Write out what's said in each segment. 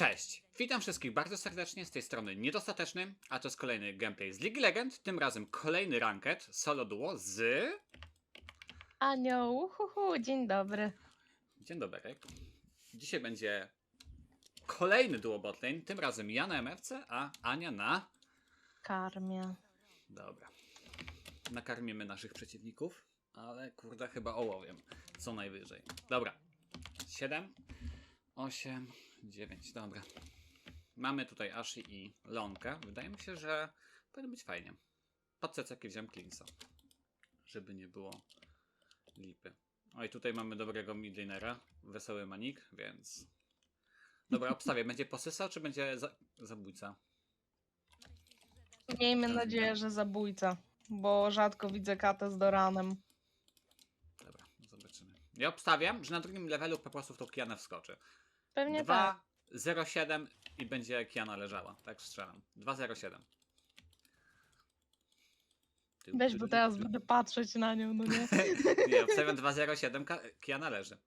Cześć! Witam wszystkich bardzo serdecznie z tej strony Niedostateczny, a to jest kolejny gameplay z League Legend, tym razem kolejny ranked solo duo z... Anioł, uhuhu, dzień dobry. Dzień dobry. Dzisiaj będzie kolejny duo botlane, tym razem ja na MFC, a Ania na... Karmia. Dobra. Nakarmimy naszych przeciwników, ale kurde chyba ołowiem, co najwyżej. Dobra. 7, 8, 9, dobra. Mamy tutaj Ashi i Lonkę. Wydaje mi się, że powinno być fajnie. Pod ceceki wziąłem Cleansa, żeby nie było lipy. O i tutaj mamy dobrego midlanera, wesoły manik, więc... Dobra, obstawię, będzie posysał, czy będzie za zabójca? Miejmy Rozumiem. nadzieję, że zabójca, bo rzadko widzę katę z Doranem. Dobra, zobaczymy. Ja obstawiam, że na drugim levelu po prostu w tą Kianę wskoczy. Pewnie tak. 2.07 i będzie Kiana leżała. Tak strzelam. 2.07. Ty- Weź, bo teraz będę patrzeć na nią, no nie? Nie, obstawiam 2.07, Ka- Kiana leży.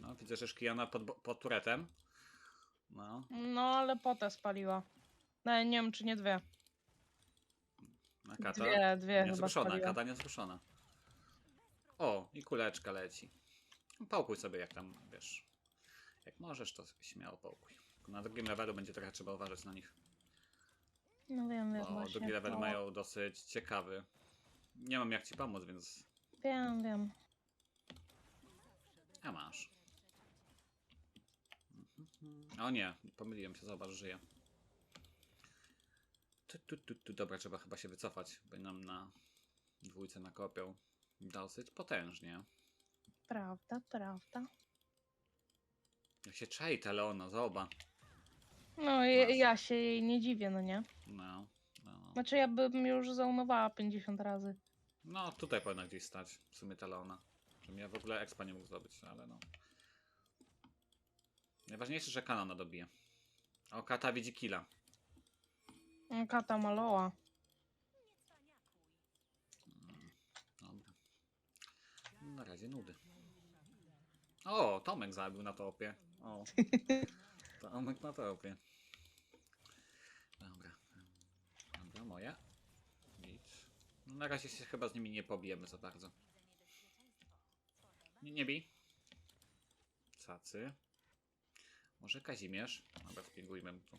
No, widzę, że już Kiana pod, bo- pod turetem. No, No, ale potę spaliła. No, nie wiem, czy nie dwie. a kata Dwie, dwie chyba niezruszona, spaliła. kata niezruszona. O, i kuleczka leci. Połkuj sobie jak tam, wiesz. Jak możesz, to śmiało połkuj. Na drugim levelu będzie trochę trzeba uważać na nich. No wiem, wiem Bo właśnie. drugi level to- mają dosyć ciekawy. Nie mam jak ci pomóc, więc. Wiem, wiem. A masz. O nie, pomyliłem się, zobacz, żyje. Tu, tu, tu, tu. Dobra, trzeba chyba się wycofać, bo nam na dwójce nakopią dosyć potężnie. Prawda, prawda. Jak się czai ta Leona, zobacz. No, ja, Masz. ja się jej nie dziwię, no nie? No, no. Znaczy, ja bym już zaunowała 50 razy. No, tutaj powinna gdzieś stać, w sumie ta Leona. Żebym ja w ogóle expa nie mógł zdobyć, ale no. Najważniejsze, że kanona dobije. O, kata widzi killa. No, Kata maloła. Dobra. Na razie nudy. O, Tomek zabił na topie. O. Tomek na topie. Dobra. Dobra, moja. Nic. No, na razie się chyba z nimi nie pobijemy za bardzo. Nie, nie bij. Cacy. Może Kazimierz? Dobra, spingujmy mu tu.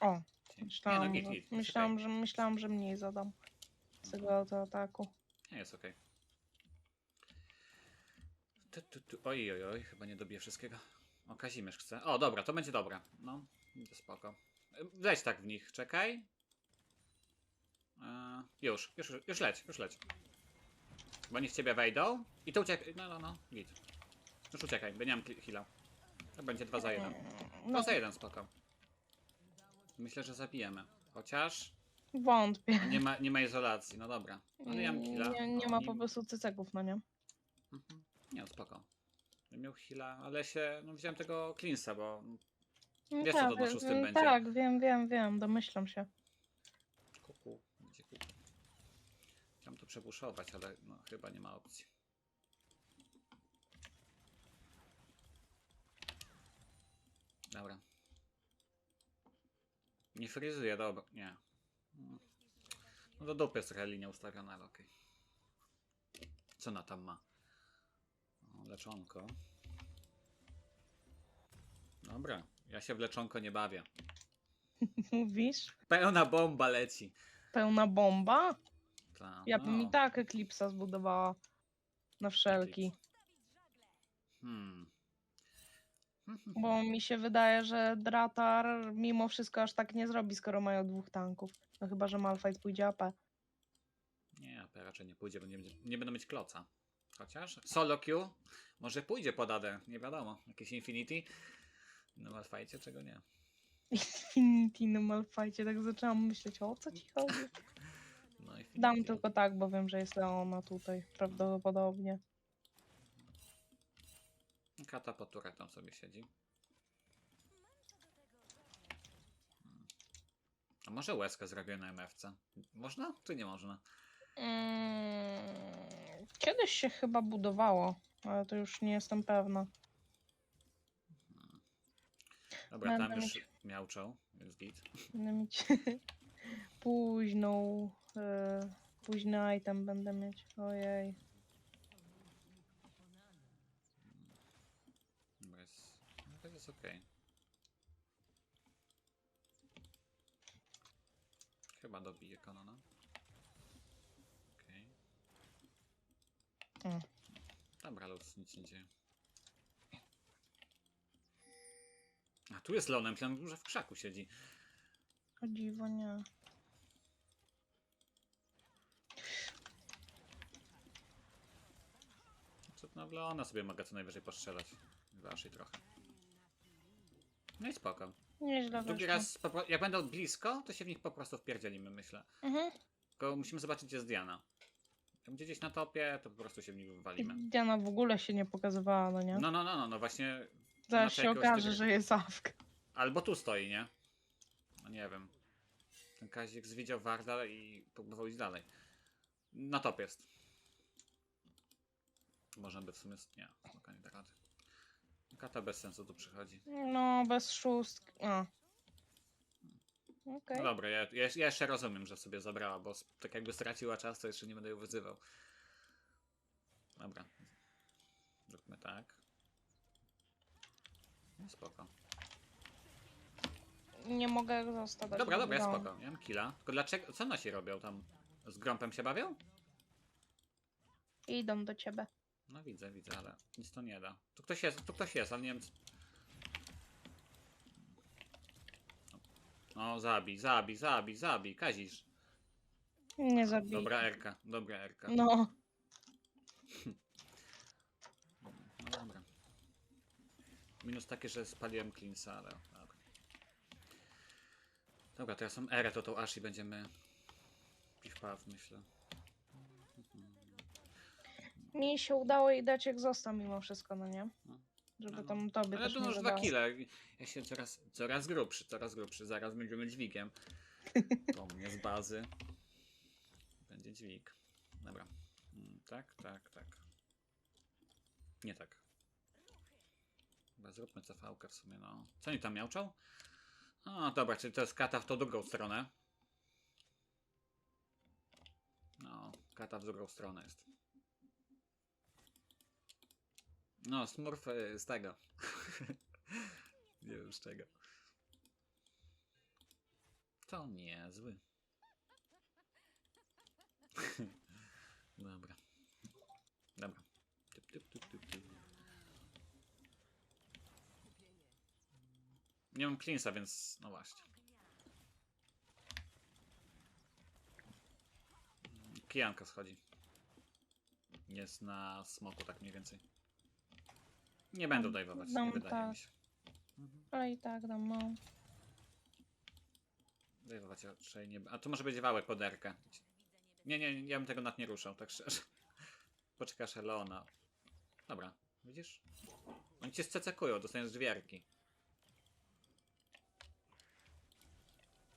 O, Dzięki. Nie, no, myślałam, git, że, git. myślałam, że, myślałam, że mniej zadam z tego to ataku. Nie, jest okej. Tu, tu, tu. Oj, oj, oj, chyba nie dobiję wszystkiego. O, Kazimierz chce. O, dobra, to będzie dobra. No, to spoko. Leć tak w nich, czekaj. E, już, już, już leć, już leć. Bo oni w ciebie wejdą i to uciekaj. No, no, no, git. Już uciekaj, bo nie mam heala. To będzie 2 za 1. No, 2 za 1, spoko. Myślę, że zabijemy. Chociaż wątpię. nie ma, nie ma izolacji, no dobra. Ale ja mam heala. Nie, nie ma nim- po prostu cyceków, no nie? Mhm. Nie, no spoko. Nie miał heala, ale się, no wziąłem tego cleansa, bo No Wiesz, co to na szóstym mm, będzie. Tak, wiem, wiem, wiem, domyślam się. kuku, będzie kuku. Chciałem to przebuszować, ale no chyba nie ma opcji. Dobra. Nie fryzuje, dobra, nie. Mm. No do dupy jest trochę linia ustawiona, ale okej. Co ona tam ma? Leczonko. Dobra, ja się w leczonko nie bawię. Mówisz? Pełna bomba leci. Pełna bomba? Ta, Ja bym no. i tak Eklipsa zbudowała. Na wszelki. Hmm. Bo mi się wydaje, że Dratar mimo wszystko aż tak nie zrobi, skoro mają dwóch tanków. No chyba, że Malphite pójdzie AP. Nie, AP raczej nie pójdzie, bo nie, będzie, nie będą mieć kloca. Chociaż solo Q może pójdzie pod AD, nie wiadomo. Jakieś Infinity. No Malfajcie, czego nie. Infinity na Malphite, tak zaczęłam myśleć, o co ci chodzi? No. Dam tylko tak, bo wiem, że jest Leona tutaj, prawdopodobnie. Kata pod turetą sobie siedzi. Hmm. A może łezkę zrobię na MFC? Można? Czy nie można? Mm, kiedyś się chyba budowało ale to już nie jestem pewna. Dobra, Będę tam już mieć- miałczał, jest git. Będę mieć późną, e, późny item będę mieć. Ojej. Dobra, jest, no to jest okej. Chyba dobije kanona. Okej. Mm. Dobra, luz, nic nie dzieje. A tu jest Leonem, myślałem, że w krzaku siedzi. O dziwo, nie. Co na Leona sobie mogę co najwyżej postrzelać. Waszej trochę. No i spoko. Nieźle Drugi raz, jak będą blisko, to się w nich po prostu wpierdzielimy, myślę. Mhm. Tylko musimy zobaczyć, gdzie jest Diana. Będzie gdzieś na topie, to po prostu się w nich wywalimy. Diana w ogóle się nie pokazywała, no nie? No, no, no, no, no właśnie. Zaraz się okaże, że jest awka. Albo tu stoi, nie? No nie wiem. Ten Kazik zwidział Warda i próbował iść dalej. Na top jest. Można by w sumie... Nie, spokojnie rady. Kata bez sensu tu przychodzi. No, bez szóstki. A. Okej. No dobra, ja, ja, ja jeszcze rozumiem, że sobie zabrała, bo tak jakby straciła czas, to jeszcze nie będę ją wyzywał. Dobra. Zróbmy tak. No spoko. Nie mogę zostać. Dobra, dobra, spoko. Ja mam killa. Tylko dlaczego, co nasi robią tam? Z grąpem się bawią? Idą do ciebie. No widzę, widzę, ale nic to nie da. Tu ktoś jest, tu ktoś jest, ale nie wiem. No, zabij, zabij, zabij, zabij, Kazisz. Nie zabij. Dobra Erka, dobra Erka. No. No dobra. Minus taki, że spaliłem Cleansa, ale dobra. Dobra, teraz mam Erę, to tą Ashi będziemy piw-paw, myślę. Mi się udało jej dać jak został mimo wszystko, no nie? No. Żeby No, tam tobie Ale też to nie już dwa wydało. kile. Ja się coraz, coraz grubszy, coraz grubszy. Zaraz będziemy dźwigiem. To mnie z bazy. Będzie dźwig. Dobra. Mm, Tak, tak, tak. Nie tak. Chyba zróbmy cv w sumie, no. Co oni tam miałczą? A, dobra, czyli to jest kata w tą drugą stronę. No, kata w drugą stronę jest. No, smurf y, z tego. Nie wiem z czego. To niezły. Dobra. Dobra. Tup, tup, tup, tup, tup. Nie mam cleansa, więc no właśnie. Kijanka schodzi. Jest na smoku tak mniej więcej. Nie będą dajwować, nie Dam wydaje tak. mi się. Mhm. Ale i tak dam, no. Dajwować raczej nie... A tu może być wałek pod erkę. Nie, nie, ja bym tego nad nie ruszał, tak szczerze. Poczekasz Leona. Dobra, widzisz? Oni cię scecekują, dostaniesz dwierki.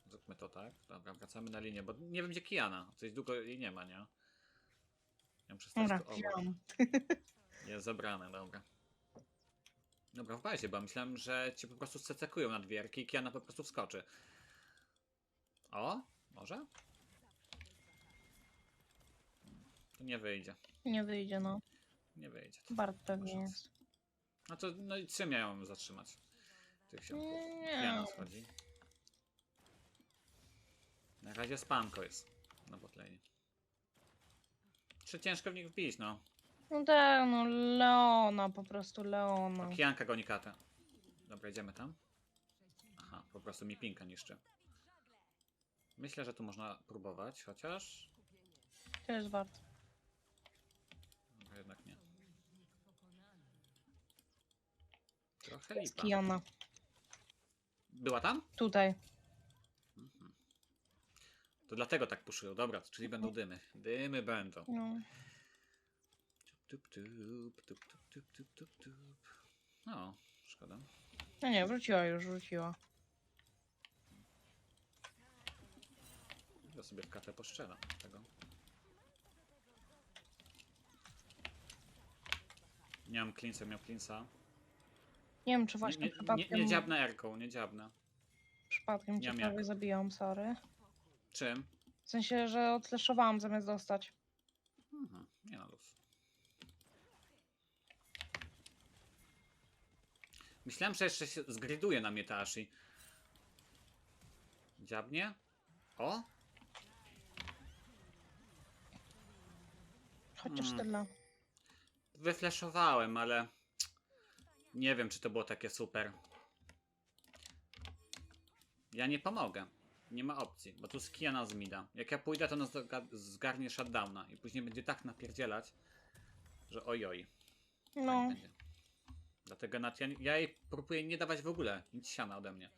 Zróbmy to tak. Dobra, wracamy na linię, bo nie wiem gdzie Kiana. Coś długo jej nie ma, nie? Ja muszę stać Dobra, tu obok. wziąłam. Jest zabrane, dobra. Dobra, w bazie, bo myślałem, że cię po prostu scecekują na dwierki i Kiana po prostu wskoczy. O, może? To nie wyjdzie. Nie wyjdzie, no. Nie wyjdzie. To. Bart pewnie jest. No to, no i czym miałem zatrzymać? Tych się Nie. Kiana schodzi. Na razie spanko jest na botlane. Czy ciężko w nich wbić, no. No tak, no Leona, po prostu Leona. Kijanka goni katę. Dobra, idziemy tam. Aha, po prostu mi pinka niszczy. Myślę, że tu można próbować, chociaż... To jest Bart. Dobra, jednak nie. Trochę To jest lipa. Kiana. Była tam? Tutaj. Mhm. To dlatego tak puszują. Dobra, czyli będą dymy. Dymy będą. No. Tup, tup, tup, tup, tup, tup, tup, tup. No, szkoda. no nie, wróciła już, wróciła. Ja sobie w katę poszczelam tego. Nie mam klinca, miał klinca. Nie wiem, czy Nie, właśnie nie, nie, przypadkiem, nie dziabnę erką, nie dziabnę. przypadkiem nie cię prawie jak. zabijam, sorry. Czym? W sensie, że odfleszowałam zamiast dostać. Mhm, nie na luz. Myślałem, że jeszcze się zgriduje na mnie ta Ashi. Dziabnie? O! Chociaż Mm. tyle. Wyfleszowałem, ale nie wiem, czy to było takie super. Ja nie pomogę. Nie ma opcji, bo tu skijana z mida. Jak ja pójdę, to nas zga- zgarnie shutdowna i później będzie tak napierdzielać, że ojoj. Tak No, będzie. Dlatego ja, ja jej próbuję nie dawać w ogóle nic siana ode mnie.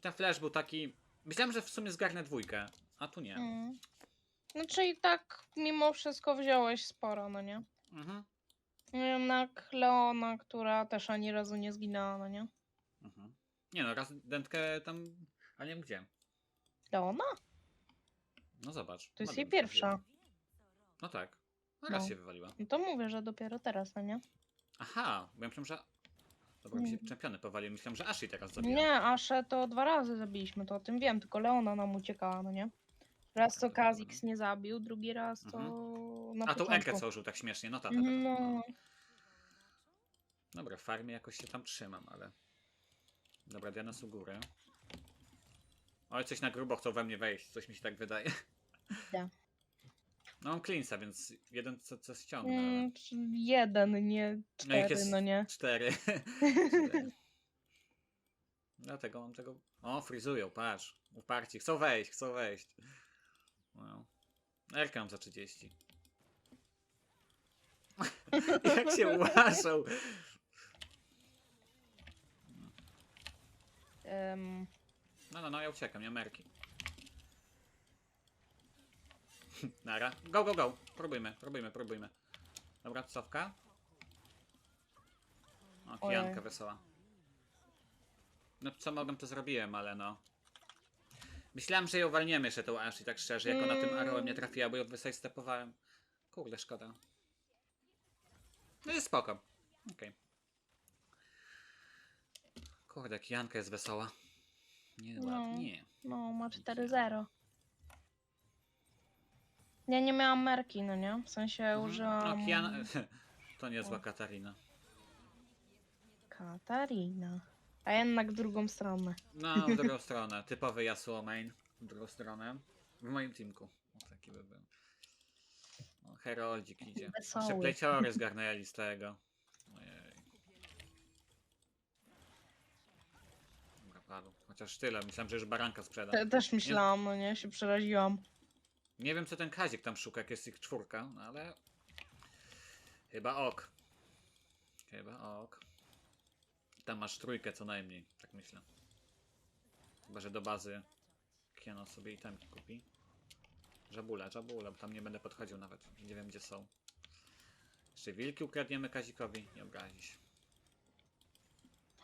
Ten flash był taki... Myślałem, że w sumie zgarnę dwójkę, a tu nie. mm. Znaczy i tak mimo wszystko wziąłeś sporo, no nie? Mhm. Jednak Leona, która też ani razu nie zginęła, no nie? Mhm. Nie no, raz dętkę tam... Ale nie wiem gdzie. Leona? No zobacz. To jest jej pierwsza. No tak. No raz No. się wywaliła. No to mówię, że dopiero teraz, no nie? Aha, bo ja myślałem, że... Dobra, mi się czempiony powalił. Myślałem, że Ashley teraz zabija. Nie, Aszę to dwa razy zabiliśmy, to o tym wiem, tylko Leona nam uciekała, no nie? Raz to Kazix nie zabił, drugi raz to na A tą początku. Erkę co użył tak śmiesznie, no tak. tak, tak. No, Dobra, w farmie jakoś się tam trzymam, ale... Dobra, Diana u góry. Oj, coś na grubo chcą we mnie wejść, coś mi się tak wydaje. No mam cleansa, więc jeden co, co ściągnę, mm, jeden, nie No cztery, jest- no nie? Cztery. Cztery. Dlatego mam tego... O, frizują, patrz. Uparci, chcą wejść, chcą wejść. Erkę mam za 30. Jak się ułaszą. Em, No, no, no, ja uciekam, nie merki. Nara. Go, go, go. Próbujmy, próbujmy, próbujmy. Dobra, cofka. O, kijanka Ojej. wesoła. No, co mogłem, to zrobiłem, ale no. Myślałem, że ją walniemy jeszcze tą Ashley, tak szczerze, jak ona tym arrowem nie trafiła, bo ją wysajstepowałem. Kurde, szkoda. No jest spoko. Okej. Kurde, kijanka jest wesoła. Nie, No. ładnie. no, ma 4-0. Ja nie miałam merki, no nie? W sensie Mhm. użyłam... No, Kiana... To niezła Katarina. Katarina. A jednak w drugą stronę. No, w drugą stronę. Typowy Yasuo main. W drugą stronę. W moim teamku. O, taki by był. O, Heroldzik idzie. Jeszcze Wesoły. plejciory zgarnęli z tego. Ojej. Dobra, padł. Chociaż tyle. Myślałem, że już baranka sprzeda. Te, też myślałam, no nie? Się przeraziłam. Nie wiem, co ten Kazik tam szuka, jak jest ich czwórka, no ale... Chyba ok. Chyba ok. Tam masz trójkę co najmniej, tak myślę. Chyba, że do bazy Kiano sobie itemki kupi. Żabula, żabula, bo tam nie będę podchodził nawet. Nie wiem, gdzie są. Jeszcze wilki ukradniemy Kazikowi, nie obrazi się.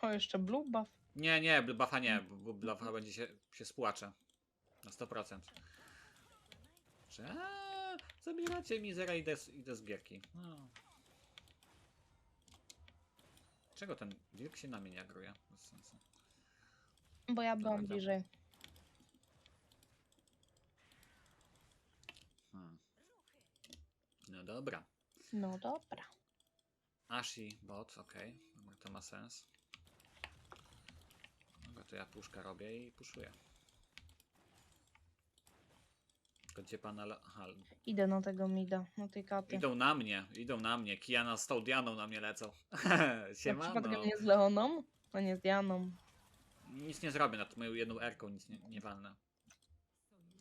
O, jeszcze blue buff. Nie, nie, buffa nie, bo buffa będzie się, się spłacze. Na 100%. Że aaa, zabieracie mi zera i idę, z- idę z gierki. No. Czego ten wilk się na mnie nie agruje? Bez sensu. Bo ja byłam Dobra. bliżej. Hmm. No dobra. No dobra. Ashi bot, okej. Dobra, to ma sens. Dobra, to ja puszka robię i puszuję. Tylko gdzie pana... La- Aha, Idę na tego mida, na tej katy. Idą na mnie, idą na mnie. Kiana z tą Dianą na mnie lecą. Na Siemano. przypadkiem nie z Leoną? A nie z Dianą. Nic nie zrobię nad moją jedną erką, nic nie, nie walnę.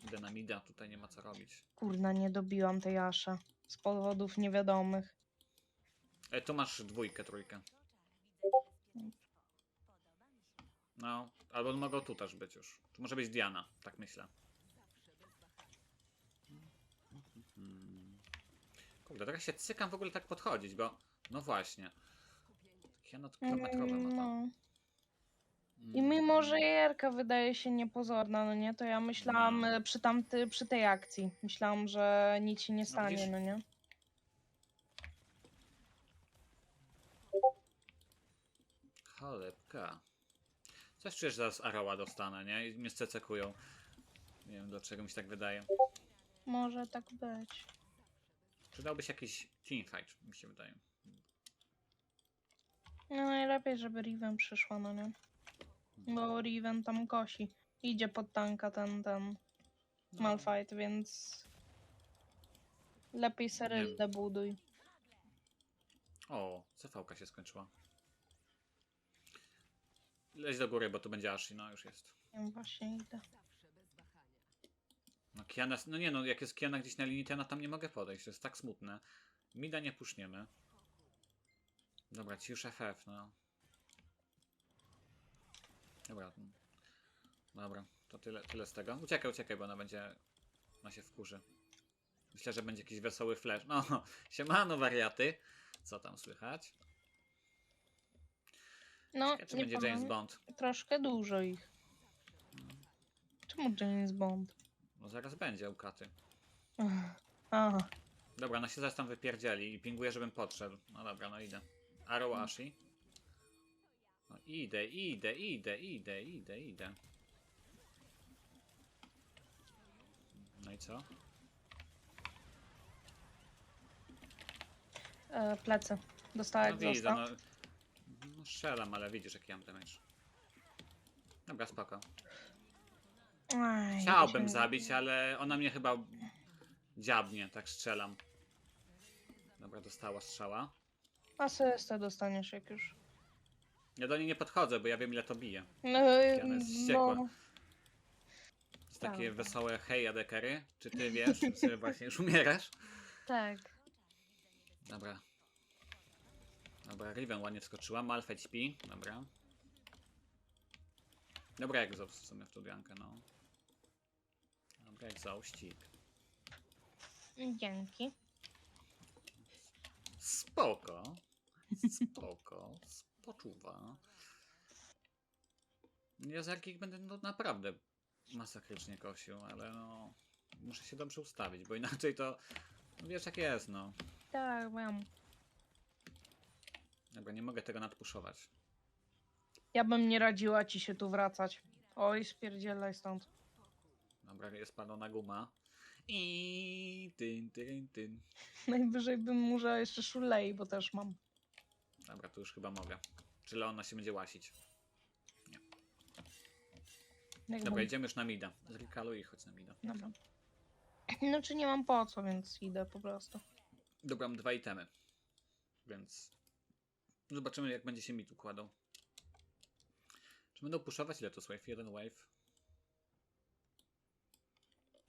Idę na mida, tutaj nie ma co robić. Kurna, nie dobiłam tej Aszy. Z powodów niewiadomych. E, tu masz dwójkę, trójkę. No, albo mogą tu też być już. Tu może być Diana, tak myślę. Kurde, teraz się cykam w ogóle tak podchodzić, bo... No właśnie. Kilometrowe ma tam. No. I mimo, że Jerka wydaje się niepozorna, no nie, to ja myślałam No. e, przy, tamty, przy tej akcji. Myślałam, że nic się nie stanie, widzisz? no nie? cholebka. Coś czuję, że zaraz Aroła dostanę, nie? I mnie scekują. Nie wiem dlaczego mi się tak wydaje. Może tak być. Przydałby się jakiś teamfight, mi się wydaje. No najlepiej, żeby Riven przyszła, no nie? Bo Riven tam kosi. Idzie pod tanka ten, ten No. Malfight, więc... Lepiej Seryldę buduj. O, CV się skończyła. Leć do góry, bo to będzie Ashi, no już jest. Ja właśnie idę. No Kiana, no nie no, jak jest Kiana gdzieś na linii, to ja na tam nie mogę podejść, to jest tak smutne. Mida nie puszniemy. Dobra, ci już FF, no. Dobra. mm. Dobra, to tyle, tyle z tego. Uciekaj, uciekaj, bo ona będzie... Ona się wkurzy. Myślę, że będzie jakiś wesoły flash. No, siemano wariaty. Co tam słychać? No, Ciekawe, czy nie będzie powiem, James Bond. troszkę dużo ich. Czemu James Bond? No zaraz będzie u Katy. Ach, Aha, Dobra, no się zaraz tam wypierdzieli i pinguje, żebym podszedł. No dobra, no idę. Arrow Ashi. No idę, idę, idę, idę, idę, idę. No i co? e, plecy. Dostała No jak widzę, został. no. No strzelam, ale widzisz jaki ja mam damage. Dobra, spoko. Aj, Chciałbym się- zabić, ale ona mnie chyba dziabnie, tak strzelam. Dobra, dostała strzała. Asystę dostaniesz jak już. Ja do niej nie podchodzę, bo ja wiem ile to bije. No, Ona jest wściekła. no, Jest takie Tak. wesołe hej, adekery. Czy ty wiesz, że sobie właśnie już umierasz? tak. Dobra. Dobra, Riven ładnie wskoczyła. Malfet śpi. Dobra. Dobra, egzost w sumie w tą diankę, no. Dobra, egzauścik. Dzięki. Spoko. Spoko. Spoczuwa. Ja z Arkik będę no, naprawdę masakrycznie kosił, ale no... Muszę się dobrze ustawić, bo inaczej to... No wiesz jak jest, no. Tak, wiem. Dobra, nie mogę tego nadpuszować. Ja bym nie radziła ci się tu wracać. Oj, spierdzielaj stąd. Dobra, jest palona guma. I tyn, tyn, tyn. Najwyżej bym może jeszcze szulei, bo też mam. Dobra, tu już chyba mogę. Czy Leona się będzie łasić? Jak Dobra, bym- idziemy już na mida. Zrikaluj i chodź na mida. Dobra. No czy nie mam po co, więc idę po prostu. Dobra, mam dwa itemy. Więc zobaczymy jak będzie się mid układał. Czy będą puszować? Ile to jest wave? Jeden wave?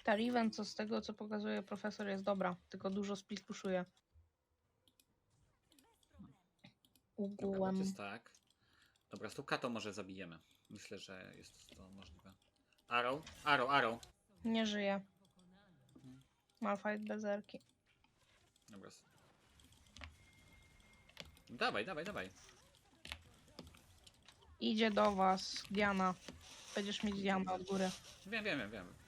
Ta Riven, co z tego co pokazuje profesor, jest dobra, tylko dużo split. Dobra, bot Ugułem. jest tak. Dobra, z tą katą może zabijemy. Myślę, że jest to możliwe. Arrow? Arrow, arrow. Nie żyje. Malfight bez erki. Dobra. Dawaj, dawaj, dawaj. Idzie do was, Diana. Będziesz mieć Dianę od góry. Wiem, wiem. Wiem, wiem, wiem.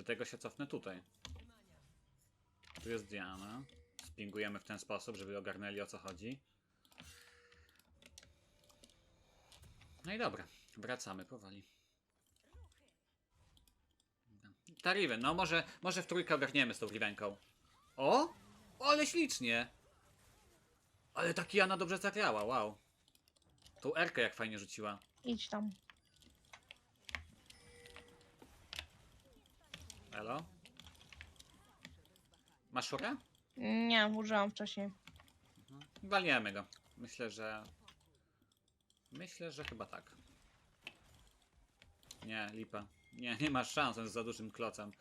Do tego się cofnę tutaj. Tu jest Diana. Spingujemy w ten sposób, żeby ogarnęli o co chodzi. No i dobra, wracamy powoli. Ta Riven, no może, może w trójkę ogarniemy z tą Rivenką. O! Ale ślicznie! Ale ta Kiana dobrze zagrała, wow. Tą Erkę jak fajnie rzuciła. Idź tam. Elo? Masz szurę? Nie, użyłam wcześniej. Walniemy go. Myślę, że... Myślę, że chyba tak. Nie, lipa. Nie, nie masz szans, on jest za dużym klocem.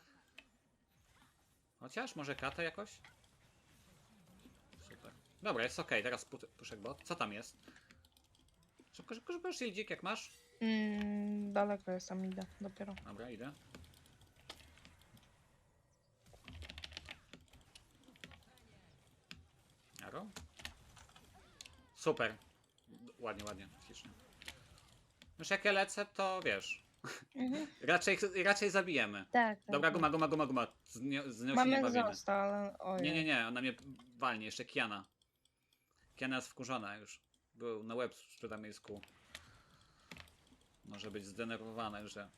Chociaż, może katę jakoś? Super. Dobra, jest okej, teraz puszek bot. Co tam jest? Szybko, szybko, szybko, shieldzik jak masz? Mm, daleko jestem, idę dopiero. Dobra, idę. Arrow? Super. Ładnie, ładnie, ślicznie. Już jak ja lecę, to wiesz. Mhm. Raczej, raczej zabijemy. Tak, tak. Dobra, guma, guma, guma, guma. Z nią, z nią się Mamy nie bawimy. ale. Nie, nie, nie, ona mnie walnie, jeszcze Kiana. Kiana jest wkurzona już. Był na łeb przy miejscu. Może być zdenerwowana że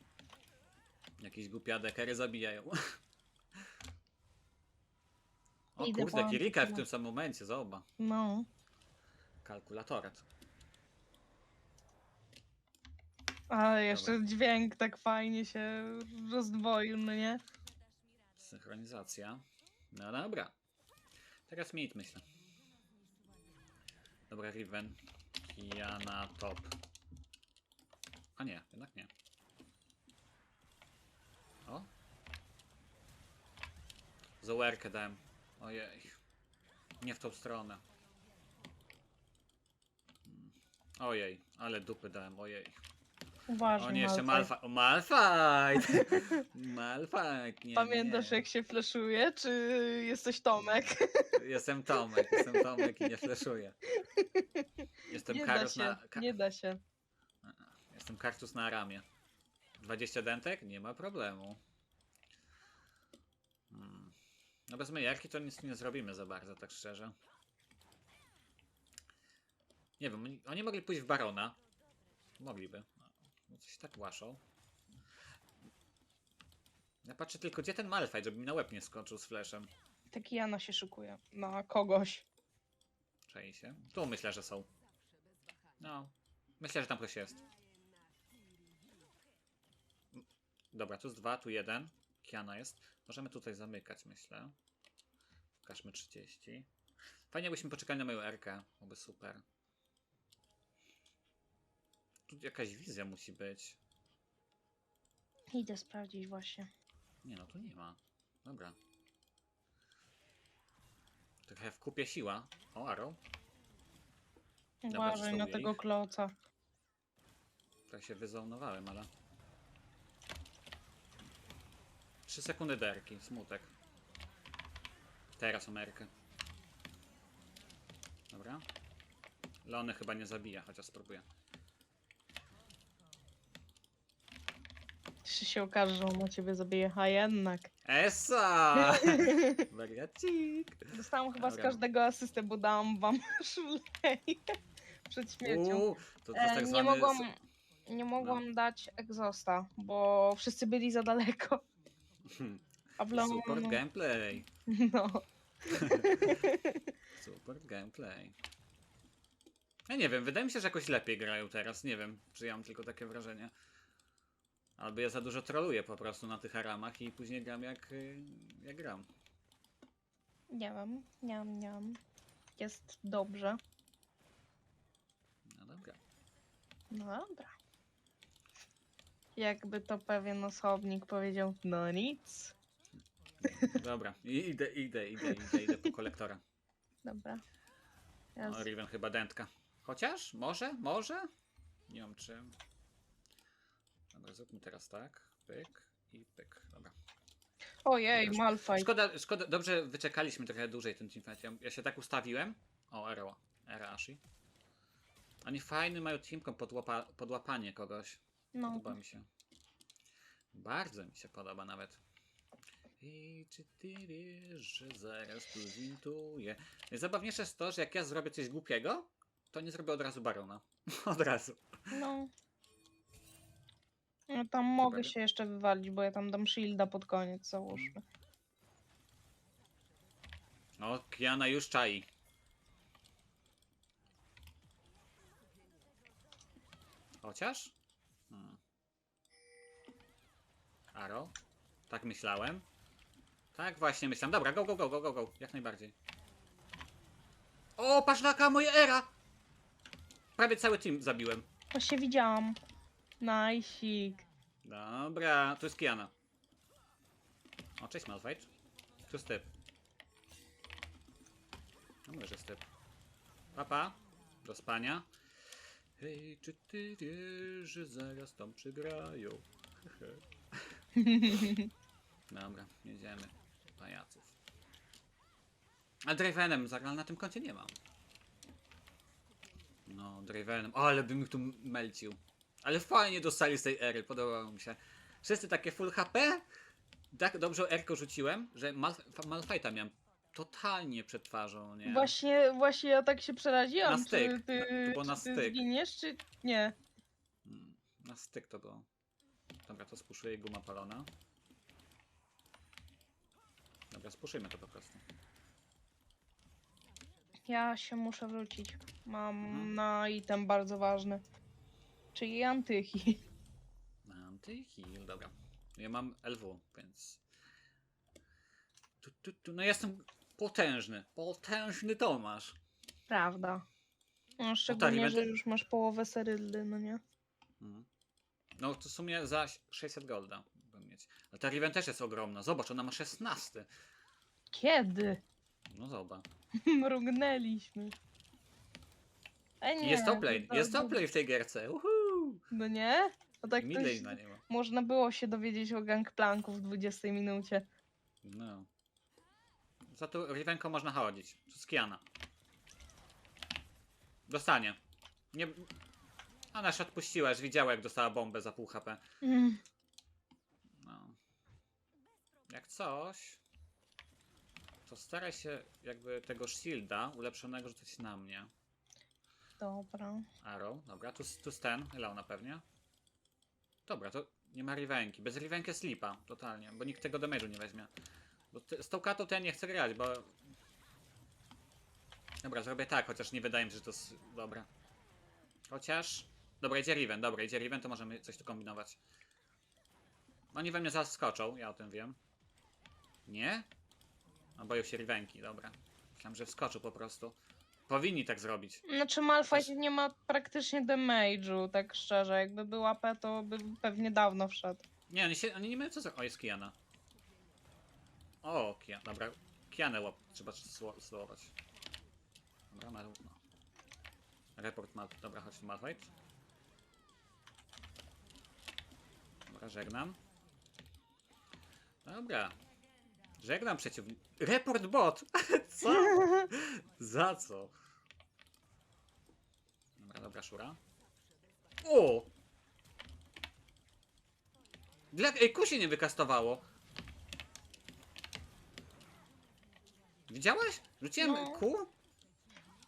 jakieś głupie adekery zabijają. O Idę kurde, po Kirika w tym samym momencie, zobacz. No. Kalkulatorat. Ale jeszcze dźwięk tak fajnie się rozdwoił, no nie? Synchronizacja. No dobra. Teraz mid myślę. Dobra, Riven. Kiana top. A nie, jednak nie. O. Zołerkę dałem. Ojej. Nie w tą stronę. Mm. Ojej, ale dupy dałem, ojej. Uważaj, O nie, jeszcze. O, Malfight! Malfight! Nie, Pamiętasz nie. jak się fleszuje, czy jesteś Tomek? Jestem Tomek, jestem Tomek i nie fleszuję. Jestem nie da Karus się, na. Nie da się. Jestem Kartus na ramię. 20 dentek? Nie ma problemu. Hmm. No bez mejarki to nic nie zrobimy za bardzo, tak szczerze. Nie wiem, oni, mogli pójść w Barona. Mogliby. No, coś tak łaszą. Ja patrzę tylko, gdzie ten Malfight, żeby mi na łeb nie skoczył z flashem. Taki Jana się szykuje na kogoś. Czai się. Tu myślę, że są. No. Myślę, że tam ktoś jest. Dobra, tu jest dwa, tu jeden. Kiana jest. Możemy tutaj zamykać, myślę. Pokażmy 30. Fajnie, jakbyśmy poczekali na moją RK. Byłoby super. Tu jakaś wizja musi być. Idę sprawdzić właśnie. Nie no, tu nie ma. Dobra. Trochę w kupie siła. O, Arrow. Uważaj na tego kloca. Tak się wyzonowałem, ale... 3 sekundy derki, smutek. Teraz Amerykę. Dobra. Leony chyba nie zabija, chociaż spróbuję. Czy się okaże, że on na ciebie zabije, a jednak. Esa! Wariacik! Dostałam chyba z Dobra. każdego asystę, bo dałam wam szulej przed śmiercią. Uuu, to, to E, tak nie zwany... mogłam, nie mogłam dać egzosta, bo wszyscy byli za daleko. Leon- Support gameplay. No. Support gameplay. Ja nie wiem, wydaje mi się, że jakoś lepiej grają teraz. Nie wiem, czy ja mam tylko takie wrażenie. Albo ja za dużo troluję po prostu na tych aramach i później gram jak, y, jak gram. Nie wiem, nie wiem, nie wiem. Jest dobrze. No dobra. No dobra. Jakby to pewien osobnik powiedział, no nic. Dobra, I, idę, idę, idę, idę, idę po kolektora. Dobra. Ja O, z... Riven chyba dętka. Chociaż? Może? Może? Nie mam czym. Dobra, zróbmy teraz tak. Pyk i pyk. Dobra. Ojej. Malfight. Szkoda, szkoda, dobrze wyczekaliśmy trochę dłużej ten teamfight. Ja, ja się tak ustawiłem. O, Era, Era Ashi. Oni fajny mają teamką podłapa, podłapanie kogoś. No, Podoba mi się. Bardzo mi się podoba nawet. I czy ty wiesz, że zaraz tu zintuję? Zabawniejsze jest to, że jak ja zrobię coś głupiego, to nie zrobię od razu barona. od razu. no. No tam mogę Dobra. się jeszcze wywalić, bo ja tam dam shielda pod koniec, załóżmy. O, Kiana już czai. Chociaż? Tak myślałem. Tak właśnie myślałem. Dobra, go, go, go, go, go, go. Jak najbardziej. O, patrz na moje era! Prawie cały team zabiłem. Właśnie widziałam. Najsik. Dobra, tu jest Kiana. O, cześć Malfight. Tu jest typ. No może jest typ. Papa, do spania. Hej, czy ty wiesz, że zaraz tam przegrają? Hehe. Dobra, jedziemy. Pajaców. A Dravenem zagrał na tym koncie nie mam. No, Dravenem. O, ale bym ich tu melcił. Ale fajnie dostali z tej ery, podobało mi się. Wszyscy takie full HP. Tak dobrze erko rzuciłem, że Mal Malfighta miałem totalnie przed twarzą, nie? Właśnie, właśnie ja tak się przeraziłam, Na styk. czy ty, To było na czy ty styk. zginiesz, czy nie. Mm, Na styk to było. Dobra, to spuszuję guma palona. Dobra, spuszujmy to po prostu. Ja się muszę wrócić. Mam Mhm. na item bardzo ważny. Czyli antychi. Antyheal, dobra. Ja mam LW, więc... Tu, tu, tu. No jestem potężny. Potężny Tomasz. Prawda. No, szczególnie, że już masz połowę seryldy, no nie? Mhm. No to w sumie za 600 golda bym mieć. Ale ta Riven też jest ogromna. Zobacz, ona ma 16. Kiedy? No zobacz. Mrugnęliśmy. E nie, jest top lane, to- jest to- top lane w tej gierce. Uhu! No nie? No tak Mid ktoś, lane'a nie ma. można było się dowiedzieć o gangplanku w 20 minucie. No. Za tu Rivenką można chodzić. Z Kiana. Dostanie. Nie... Ona już odpuściła, już widziała jak dostała bombę za pół HP. Mm. No. Jak coś, to staraj się jakby tego shielda ulepszonego rzucać na mnie. Dobra. Arrow, dobra, tu, tu ten, Leona pewnie. Dobra, to nie ma Rivenki. Bez Rivenki jest lipa, totalnie, bo nikt tego damage'u nie weźmie. Bo ty, z tą katą to ja nie chcę grać, bo... Dobra, zrobię tak, chociaż nie wydaje mi się, że to jest dobre. Chociaż... Dobra, idzie Riven, dobra, idzie Riven, to możemy coś tu kombinować. Oni we mnie zaskoczą, ja o tym wiem. Nie? A boją się Rivenki, dobra. Myślałem, że wskoczył po prostu. Powinni tak zrobić. Znaczy Malphite nie ma praktycznie damage'u, tak szczerze. Jakby był AP, to by pewnie dawno wszedł. Nie, oni, się, oni nie mają co za... O, jest Kiana. O, Kiana, dobra. Kianę łap, trzeba sło- słować. Dobra, ma, no. Report ma, dobra, chodź tu Malphite. Dobra, żegnam. Dobra. Żegnam przeciwnik. Report bot! co? Za co? Dobra, dobra, szura. O! Dla... Ej, ku się nie wykastowało. Widziałeś? Rzuciłem No. ku?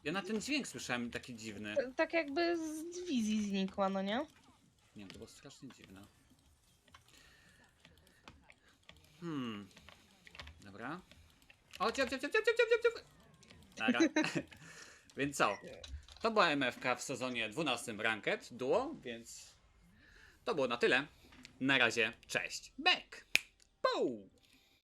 Ja na ten dźwięk słyszałem taki dziwny. tak jakby z wizji znikła, no nie? Nie, to było strasznie dziwne. Hmm. Dobra. O, ciap, ciap, ciap, ciap, ciap, ciap, ciap. Nara. więc co? To była MFK w sezonie 12 Ranked Duo, więc to było na tyle. Na razie, cześć. Back! Pow!